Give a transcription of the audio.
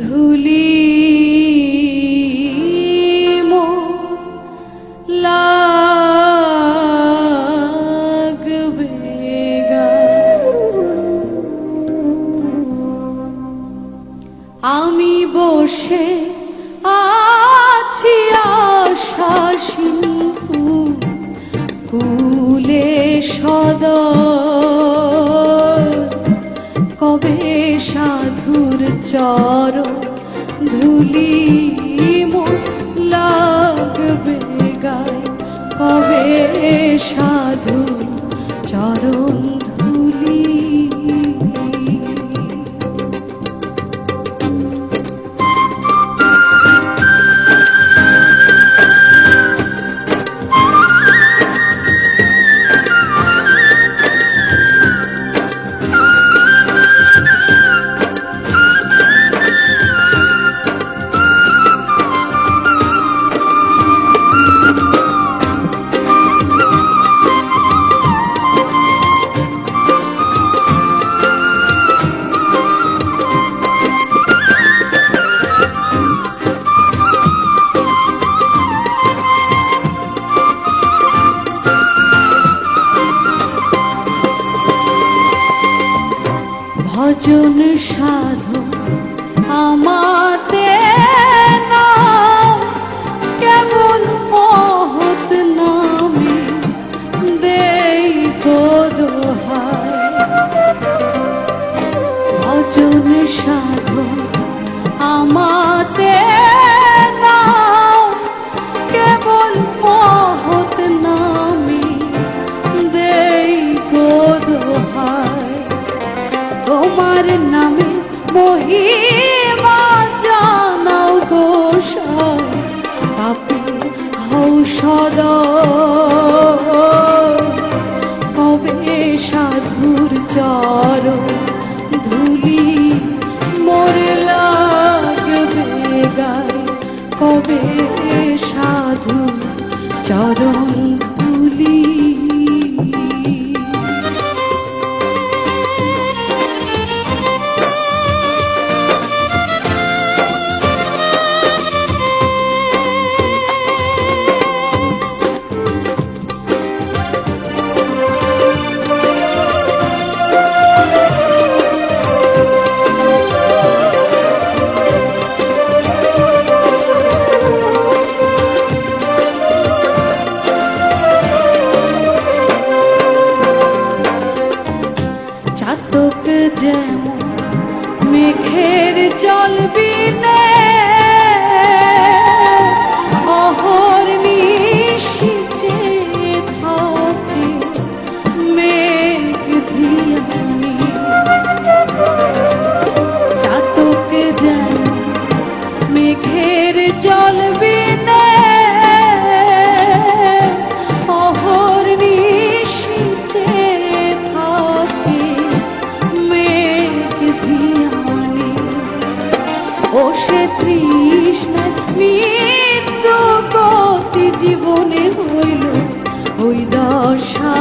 ধুলি আমি বসে আছি আশা সিন্ধু কুলে সদ কবে সাধুর চর ধুলি মন লাগবে গায়। কবে সাধু চরণ ভজন সাধন আমাতে কেমন মহৎ নামে দেই দোহাই। ভজন সাধন মহিমা জানাও গোসাই আপনি সদা কবে সাধুর চর ধুলি মোর কবে সাধু চরণ যেমন মেঘের জল বিনে জীবনে হইল ওই দশা